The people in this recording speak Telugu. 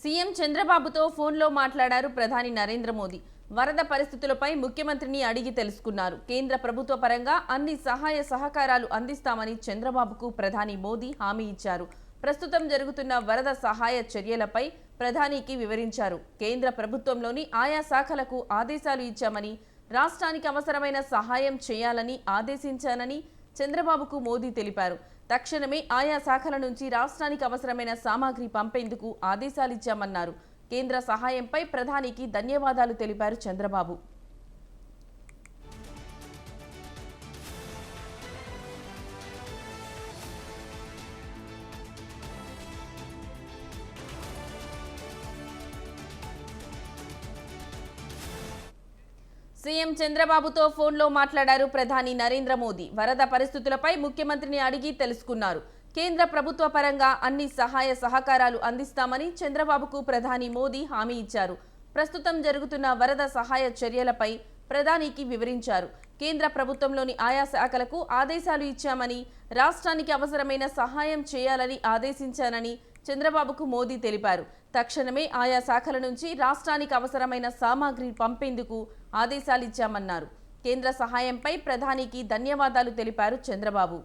సీఎం చంద్రబాబుతో ఫోన్లో మాట్లాడారు ప్రధాని నరేంద్ర మోదీ. వరద పరిస్థితులపై ముఖ్యమంత్రిని అడిగి తెలుసుకున్నారు. కేంద్ర ప్రభుత్వ పరంగా అన్ని సహాయ సహకారాలు అందిస్తామని చంద్రబాబుకు ప్రధాని మోదీ హామీ ఇచ్చారు. ప్రస్తుతం జరుగుతున్న వరద సహాయ చర్యలపై ప్రధానికి వివరించారు. కేంద్ర ప్రభుత్వంలోని ఆయా శాఖలకు ఆదేశాలు ఇచ్చామని రాష్ట్రానికి అవసరమైన సహాయం చేయాలని ఆదేశించానని చంద్రబాబుకు మోదీ తెలిపారు. తక్షణమే ఆయా శాఖల నుంచి రాష్ట్రానికి అవసరమైన సామాగ్రి పంపేందుకు ఆదేశాలిచ్చామన్నారు. కేంద్ర సహాయంపై ప్రధానికి ధన్యవాదాలు తెలిపారు చంద్రబాబు. సీఎం చంద్రబాబుతో ఫోన్లో మాట్లాడారు ప్రధాని నరేంద్ర మోదీ. వరద పరిస్థితులపై ముఖ్యమంత్రిని అడిగి తెలుసుకున్నారు. కేంద్ర ప్రభుత్వ పరంగా అన్ని సహాయ సహకారాలు అందిస్తామని చంద్రబాబుకు ప్రధాని మోదీ హామీ ఇచ్చారు. ప్రస్తుతం జరుగుతున్న వరద సహాయ చర్యలపై ప్రధానికి వివరించారు. కేంద్ర ప్రభుత్వంలోని ఆయా శాఖలకు ఆదేశాలు ఇచ్చామని రాష్ట్రానికి అవసరమైన సహాయం చేయాలని ఆదేశించానని చంద్రబాబుకు మోదీ తెలిపారు. తక్షణమే ఆయా శాఖల నుంచి రాష్ట్రానికి అవసరమైన సామాగ్రి పంపేందుకు ఆదేశాలిచ్చామన్నారు కేంద్ర సహాయంపై ప్రధానికి ధన్యవాదాలు తెలిపారు చంద్రబాబు.